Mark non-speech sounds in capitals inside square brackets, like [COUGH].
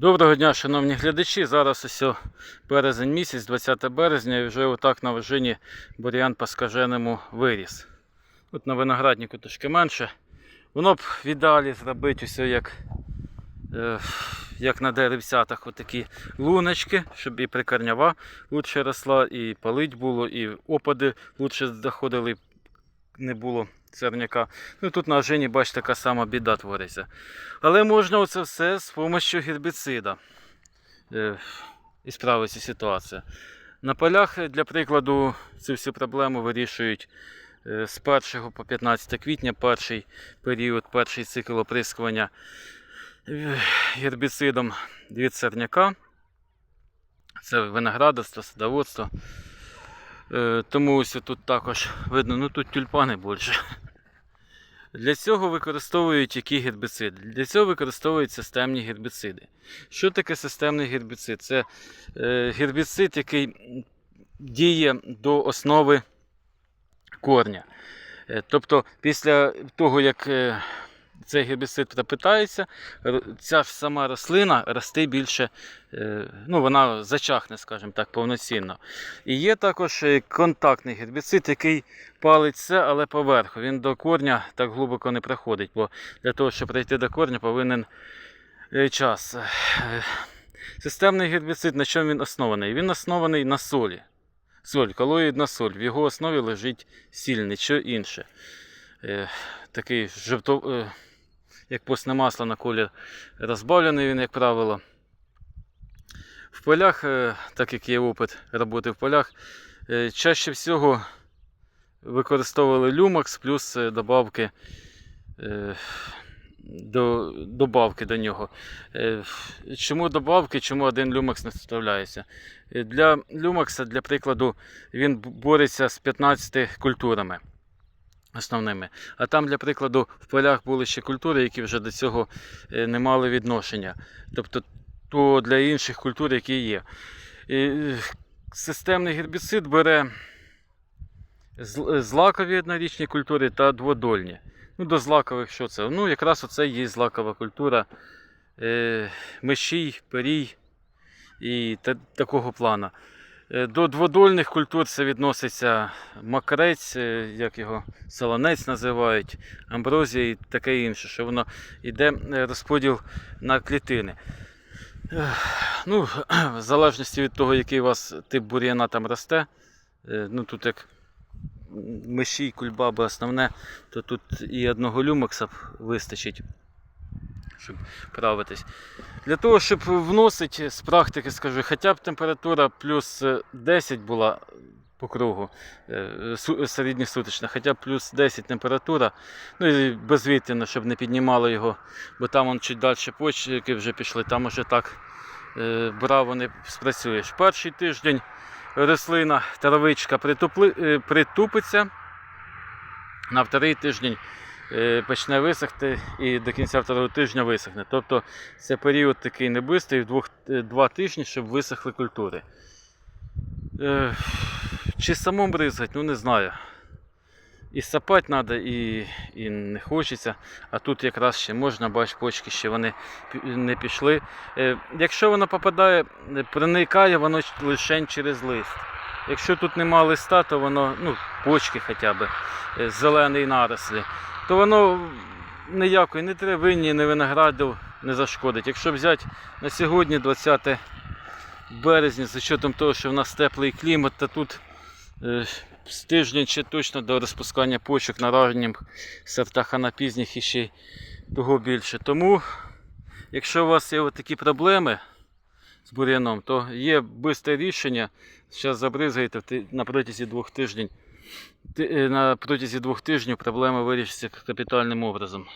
Доброго дня, шановні глядачі. Зараз ось березень місяць, 20 березня, і вже отак на вожині бур'ян по скаженому виріс. Тут на винограднику трошки менше. Воно б в ідеалі зробити ось як, е, як на деревцятах отакі луночки, щоб і прикорнява лучше росла, і палить було, і опади лучше заходили, не було церняка. Ну тут на ожині, бачите, така сама біда твориться. Але можна оце все з допомогою гербіцида е, і справиться ситуація. На полях, е, для прикладу, цю всю проблему вирішують е, з 1 по 15 квітня, перший період, перший цикл оприскування е, гербіцидом від сорняка. Це виноградарство, садоводство. Е, Тому ось тут також видно, ну тут тюльпани більше. Для цього використовують які гербіциди? Для цього використовують системні гербіциди. Що таке системний гербіцид? Це е, гербіцид, який діє до основи корня. Е, Тобто, після того, як цей гербіцид пропитається, ця ж сама рослина росте більше, е, ну вона зачахне, скажімо так, повноцінно. І є також е, контактний гербіцид, який палить все, але поверху. Він до корня так глибоко не проходить, бо для того, щоб прийти до корня, повинен е, час. Е, Системний гербіцид, на чому він оснований? Він оснований на солі. Соль, колоїдна соль. В його основі лежить сіль, нічого інше. Е, Такий жовто, е, як постне масло на колір розбавлений він, як правило. В полях, е, так як є опит роботи в полях, е, чаще всього використовували люмакс плюс е, добавки, до, добавки до нього. Чому добавки, чому один люмакс не вставляється? Для люмакса, для прикладу, він бореться з 15 культурами основними. А там, для прикладу, в полях були ще культури, які вже до цього е, не мали відношення. Тобто то для інших культур, які є. І, е, Системний гербіцид бере злакові однорічні культури та дводольні. Ну, до злакових що це? Ну, якраз оце є злакова культура. Е, мещій, перій і такого плана. Е, До дводольних культур це відноситься макарець, е, як його солонець називають, амброзія і таке інше, що воно йде е, розподіл на клітини. Ну, [CLEARS THROAT] в залежності від того, який у вас тип бур'яна там росте, ну тут як миші, кульбаби основне, то тут і одного люмакса вистачить, щоб правитись. Для того, щоб вносити з практики, скажу, хоча б температура плюс е, 10 була по кругу е, середньосуточна, хоча б плюс 10 температура, ну і безвітряно, щоб не піднімало його, бо там он чуть далі почки вже пішли, там уже так е, браво не спрацюєш. Перший тиждень рослина, травичка е, притупиться, на вторий тиждень е, почне висохти і до кінця второго тижня висохне. Тобто це період такий не бистрий, е, два тижні, щоб висохли культури. Е, Чи самому бризгать, ну не знаю. І сапати треба, і, і не хочеться. А тут якраз ще можна, бач, почки ще вони не пішли. Е, Якщо воно попадає, е, проникає воно лише через лист. Якщо тут нема листа, то воно, ну, почки хоча б, е, зелений нарослі, то воно ніякої не травині, не винограду не зашкодить. Якщо взяти на сьогодні, 20 березня, з учетом того, що в нас теплий клімат, то тут е, з тиждень ще точно до розпускання почок на ранніх сортах, а на пізніх іще й того більше. Тому, якщо у вас є такі проблеми з бур'яном, то є швидке рішення. Зараз забризгаєте на протязі двох тижнів. Е, На протязі двох тижнів проблема вирішиться капітальним образом.